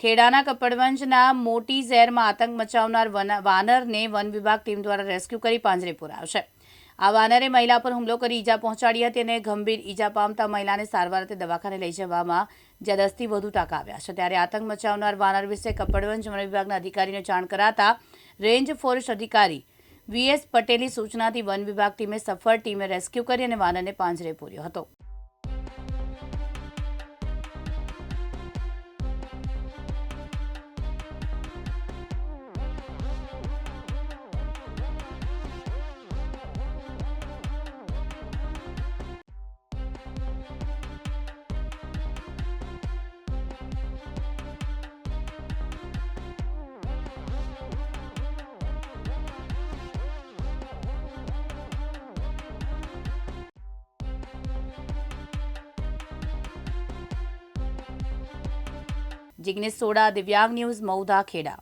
ખેડાના કપડવંજના મોટી ઝેરમાં આતંક મચાવનાર વન- વાનરને વન વિભાગ ટીમ દ્વારા રેસ્ક્યુ કરી પાંજરે પુરાવશે. આ વાનરે મહિલા પર હુમલો કરી ઈજા પહોંચાડી હતી અને ગંભીર ઈજા પામતા મહિલાને સારવાર અર્થે દવાખાને લઈ જવામાં જ્યાં દસથી વધુ ટાંકા આવ્યા છે. ત્યારે આતંક મચાવનાર વાનર વિશે કપડવંજ વન વિભાગના અધિકારીને જાણ કરાતા રેન્જ ફોરેસ્ટ અધિકારી વીએસ પટેલની સૂચનાથી વન વિભાગ ટીમે સફળ ટીમે રેસ્ક્યુ કરી અને વાનરને પાંજરે પૂર્યો હતો. જિગ્નેશ સોડા દિવ્યાંગ ન્યૂઝ મૌધા ખેડા.